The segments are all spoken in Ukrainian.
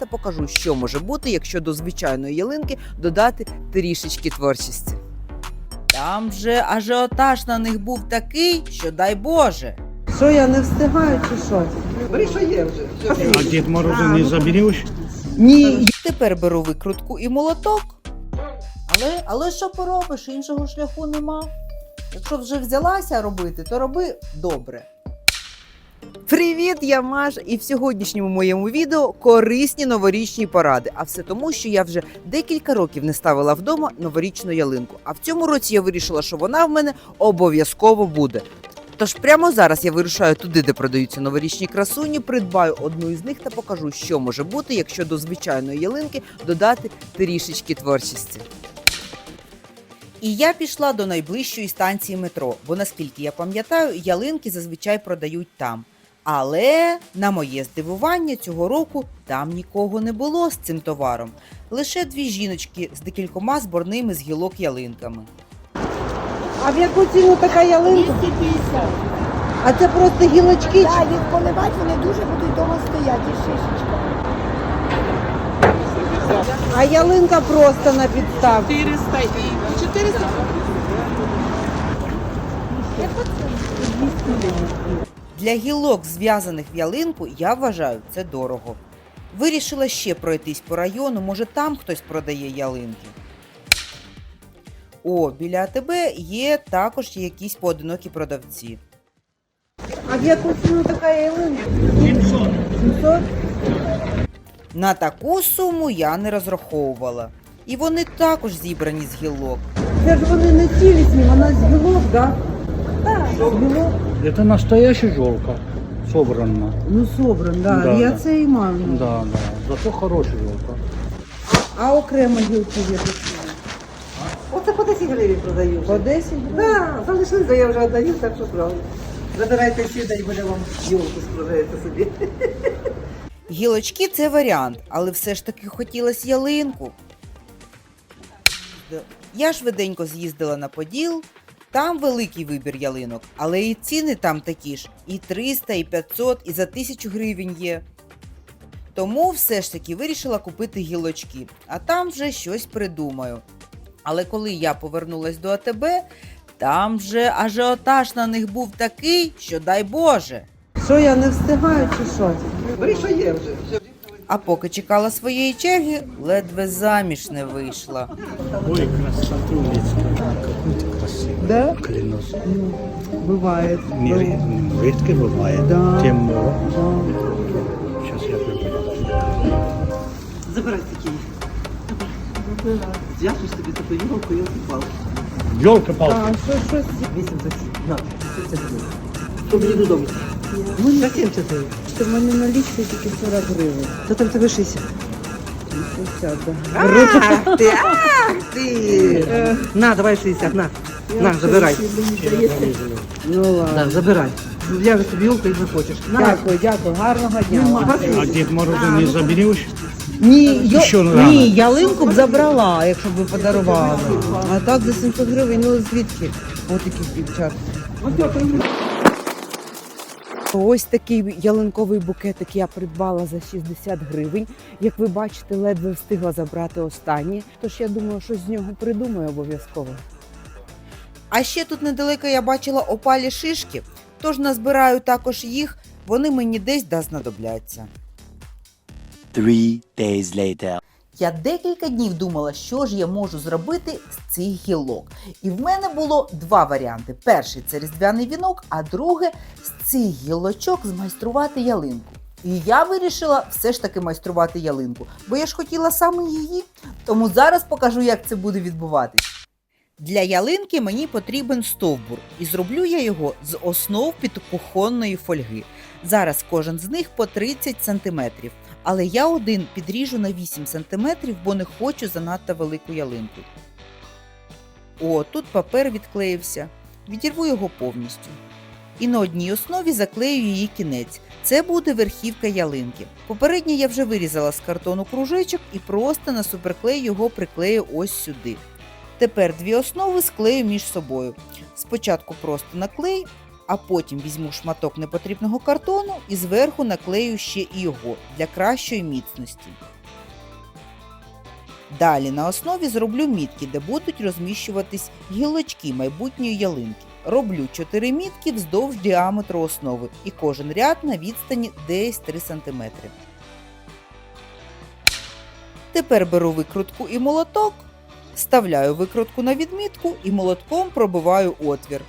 та покажу, що може бути, якщо до звичайної ялинки додати трішечки творчості. Там же ажіотаж на них був такий, що дай Боже. Що я не встигаю чи що? Бери, що є вже. А Дед Мороза не заберешь? Ні, Тепер беру викрутку і молоток. Але, але що поробиш, іншого шляху нема. Якщо вже взялася робити, то роби добре. Привіт, я Маша, і в сьогоднішньому моєму відео корисні новорічні поради. А все тому, що я вже декілька років не ставила вдома новорічну ялинку. А в цьому році я вирішила, що вона в мене обов'язково буде. Тож прямо зараз я вирушаю туди, де продаються новорічні красуні, придбаю одну із них та покажу, що може бути, якщо до звичайної ялинки додати трішечки творчості. І я пішла до найближчої станції метро, бо наскільки я пам'ятаю, ялинки зазвичай продають там. Але на моє здивування цього року там нікого не було з цим товаром. Лише дві жіночки з декількома зборними з гілок ялинками. а в яку ціну така ялинка? 250. А це просто гілочки. Так, їх поливати вони дуже будуть довго стояти, і шишечка. А ялинка просто на підставці. 400 и 400 Для гілок, зв'язаних в ялинку, я вважаю це дорого. Вирішила ще пройтись по району, може там хтось продає ялинки. О, біля АТБ є також якісь поодинокі продавці. А в яку ціну така ялинка? 700. 700? На таку суму я не розраховувала. І вони також зібрані з гілок. Це ж вони не цілісні, вона з гілок, так? Так, з гілок. Это настоящая желка, собрана. Ну, собран, да. Да, я да. це і маю. Да, да. Зато хорошая желка. А окремо гілки є такі? Оце по 10 гривень продаю. По 10 гривень? Так, залишилися, я вже віддаю, так що справді. Забирайте і буде вам йолку складаєте собі. Гілочки це варіант, але все ж таки хотілося ялинку. Я швиденько з'їздила на Поділ. Там великий вибір ялинок, але і ціни там такі ж: і 300, і 500, і за 1000 гривень є. Тому все ж таки вирішила купити гілочки, а там вже щось придумаю. Але коли я повернулась до АТБ, там вже ажіотаж на них був такий, що дай Боже. Що я не встигаю чи що? Бери, що є вже. А поки чекала своєї черги, ледве заміж не вийшла. Ой, красотулечка. Какой ты красивый. Да? Клянусь. Буває. Не, ри- редко бывает. Да. Темно. Да. Сейчас я выберу. Забирайте такі. Зв'яжеш собі таку йолку, йолку палку. Елка-палка. А, що, щось 8 за 7. На, 30 гривень. Що мені додому? Ну, за 70 гривень. Це в мене налічка тільки 40 гривень. То там тебе 60. 60, да. Ах ти, ах ти. На, давай 60, на. На, забирай. Ну ладно. Да, забирай. Зв'яжеш собі йолку і захочеш. На. Дякую, дякую, гарного дня. А Дед Мороза не заберешь? Ні, йо... Що рано? Ні, ялинку б забрала, якщо б ви подарували. А так за 700 гривень, ну звідки? Ось таких дівчат. Ось такий ялинковий букетик я придбала за 60 гривень. Як ви бачите, ледве встигла забрати останній. Тож я думаю, що з нього придумаю обов'язково. А ще тут недалеко я бачила опалі шишки, тож назбираю також їх, вони мені десь да знадобляться. Three days later. Я декілька днів думала, що ж я можу зробити з цих гілок. І в мене було два варіанти: перший це різдвяний вінок, а друге з цих гілочок змайструвати ялинку. І я вирішила все ж таки майструвати ялинку, бо я ж хотіла саме її. Тому зараз покажу, як це буде відбуватись. Для ялинки мені потрібен стовбур, і зроблю я його з основ підкухонної фольги. Зараз кожен з них по 30 см, але я один підріжу на 8 см, бо не хочу занадто велику ялинку. О, тут папер відклеївся. Відірву його повністю. І на одній основі заклею її кінець. Це буде верхівка ялинки. Попередньо я вже вирізала з картону кружечок і просто на суперклей його приклею ось сюди. Тепер дві основи склею між собою. Спочатку просто наклей, а потім візьму шматок непотрібного картону і зверху наклею ще і його для кращої міцності. Далі на основі зроблю мітки, де будуть розміщуватись гілочки майбутньої ялинки. Роблю 4 мітки вздовж діаметру основи і кожен ряд на відстані десь 3 см. Тепер беру викрутку і молоток, вставляю викрутку на відмітку і молотком пробиваю отвір.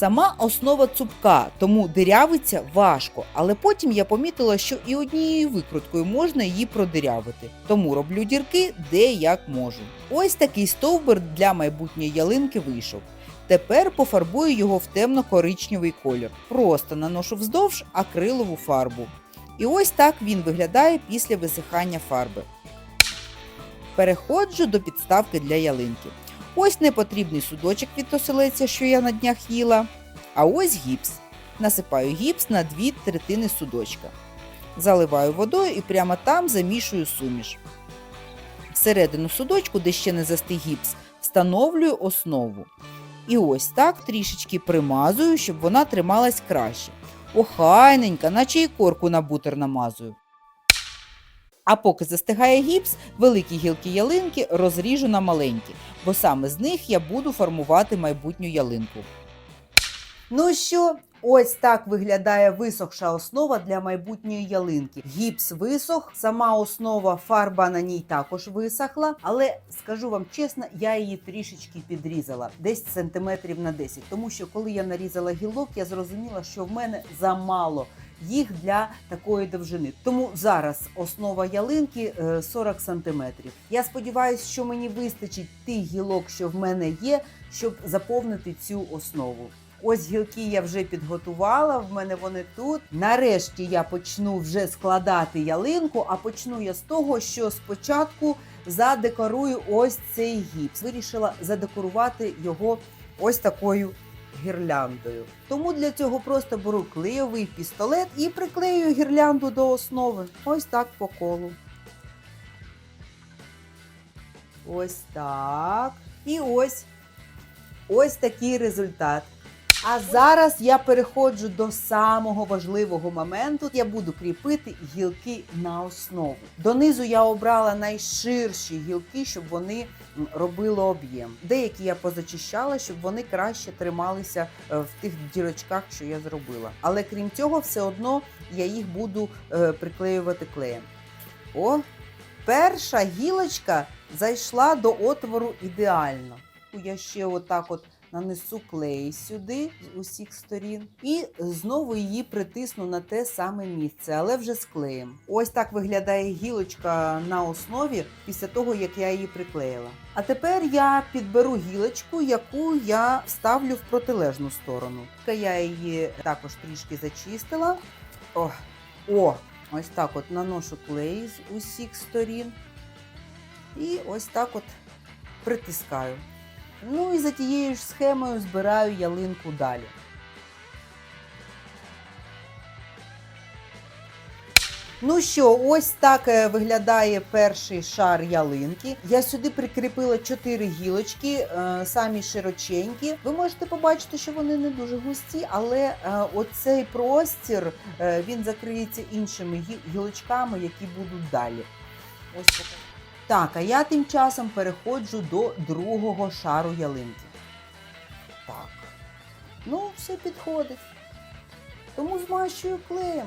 Сама основа цупка, тому дирявиться важко, але потім я помітила, що і однією викруткою можна її продирявити. Тому роблю дірки де як можу. Ось такий стовбур для майбутньої ялинки вийшов. Тепер пофарбую його в темно-коричневий колір. Просто наношу вздовж акрилову фарбу. І ось так він виглядає після висихання фарби. Переходжу до підставки для ялинки. Ось непотрібний судочок від оселеця, що я на днях їла. А ось гіпс. Насипаю гіпс на дві третини судочка. Заливаю водою і прямо там замішую суміш. Всередину судочку, де ще не застиг гіпс, встановлюю основу. І ось так трішечки примазую, щоб вона трималась краще. Охайненька, наче і корку на бутер намазую. А поки застигає гіпс, великі гілки ялинки розріжу на маленькі, бо саме з них я буду формувати майбутню ялинку. Ну що, ось так виглядає висохша основа для майбутньої ялинки. Гіпс висох, сама основа, фарба на ній також висохла, але скажу вам чесно, я її трішечки підрізала, десь сантиметрів на 10. Тому що коли я нарізала гілок, я зрозуміла, що в мене замало їх для такої довжини. Тому зараз основа ялинки е, 40 см. Я сподіваюся, що мені вистачить тих гілок, що в мене є, щоб заповнити цю основу. Ось гілки я вже підготувала, в мене вони тут. Нарешті я почну вже складати ялинку, а почну я з того, що спочатку задекорую ось цей гіпс. Вирішила задекорувати його ось такою гірляндою. Тому для цього просто беру клейовий пістолет і приклею гірлянду до основи. Ось так по колу. Ось так. І ось ось такий результат. А зараз я переходжу до самого важливого моменту. Я буду кріпити гілки на основу. Донизу я обрала найширші гілки, щоб вони робили об'єм. Деякі я позачищала, щоб вони краще трималися е, в тих дірочках, що я зробила. Але крім цього, все одно я їх буду е, приклеювати клеєм. О, перша гілочка зайшла до отвору ідеально. Я ще отак от нанесу клей сюди з усіх сторін і знову її притисну на те саме місце, але вже з клеєм. Ось так виглядає гілочка на основі після того, як я її приклеїла. А тепер я підберу гілочку, яку я вставлю в протилежну сторону. Я її також трішки зачистила. О, о, ось так от наношу клей з усіх сторін. І ось так от притискаю. Ну і за тією ж схемою збираю ялинку далі. Ну що, ось так е, виглядає перший шар ялинки. Я сюди прикріпила чотири гілочки, е, самі широченькі. Ви можете побачити, що вони не дуже густі, але е, оцей простір він закриється іншими гілочками, які будуть далі. Ось така. Так, а я тим часом переходжу до другого шару ялинки. Так. Ну, все підходить. Тому змащую клеєм.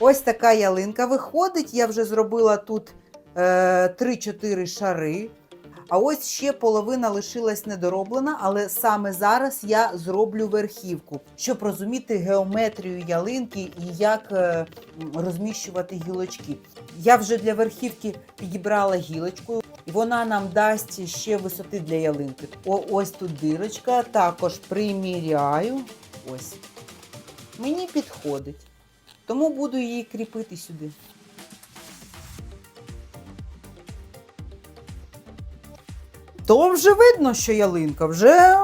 Ось така ялинка виходить. Я вже зробила тут е, 3-4 шари. А ось ще половина лишилась недороблена, але саме зараз я зроблю верхівку, щоб розуміти геометрію ялинки і як е, розміщувати гілочки. Я вже для верхівки підібрала гілочку, і вона нам дасть ще висоти для ялинки. О, ось тут дирочка, також приміряю. Ось. Мені підходить. Тому буду її кріпити сюди. То вже видно, що ялинка, вже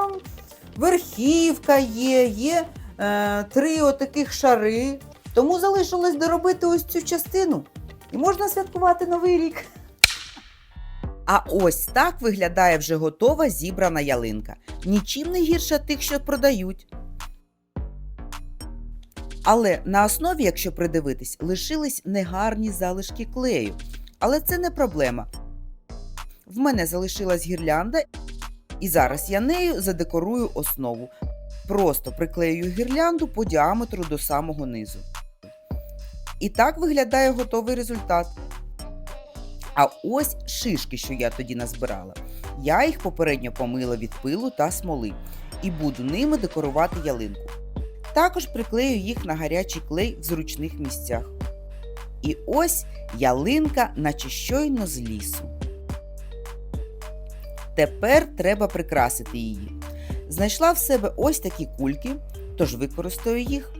верхівка є, є е, три отаких шари. Тому залишилось доробити ось цю частину. І можна святкувати новий рік. А ось так виглядає вже готова зібрана ялинка. Нічим не гірша тих, що продають. Але на основі, якщо придивитись, лишились негарні залишки клею. Але це не проблема. В мене залишилась гірлянда, і зараз я нею задекорую основу. Просто приклею гірлянду по діаметру до самого низу. І так виглядає готовий результат. А ось шишки, що я тоді назбирала. Я їх попередньо помила від пилу та смоли і буду ними декорувати ялинку. Також приклею їх на гарячий клей в зручних місцях. І ось ялинка, наче щойно з лісу. Тепер треба прикрасити її. Знайшла в себе ось такі кульки, тож використаю їх.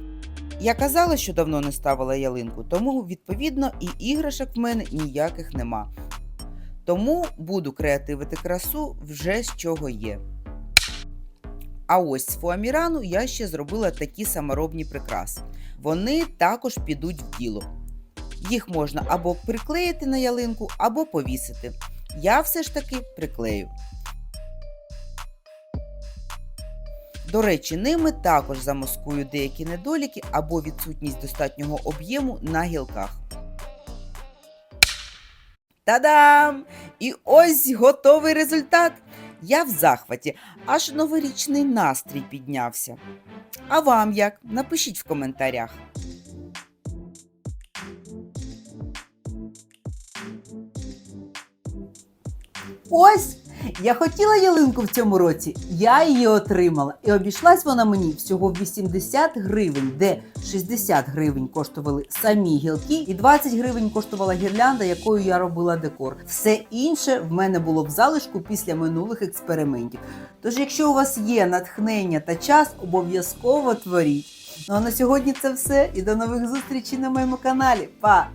Я казала, що давно не ставила ялинку, тому, відповідно, і іграшок в мене ніяких нема. Тому буду креативити красу вже з чого є. А ось з фуамірану я ще зробила такі саморобні прикраси. Вони також підуть в діло. Їх можна або приклеїти на ялинку, або повісити. Я все ж таки приклею. До речі, ними також замаскую деякі недоліки або відсутність достатнього об'єму на гілках. Та-дам! І ось готовий результат. Я в захваті, аж новорічний настрій піднявся. А вам як? Напишіть в коментарях. Ось! Я хотіла ялинку в цьому році, я її отримала. І обійшлась вона мені всього 80 гривень, де 60 гривень коштували самі гілки, і 20 гривень коштувала гірлянда, якою я робила декор. Все інше в мене було в залишку після минулих експериментів. Тож, якщо у вас є натхнення та час, обов'язково творіть. Ну а на сьогодні це все. І до нових зустрічей на моєму каналі. Па!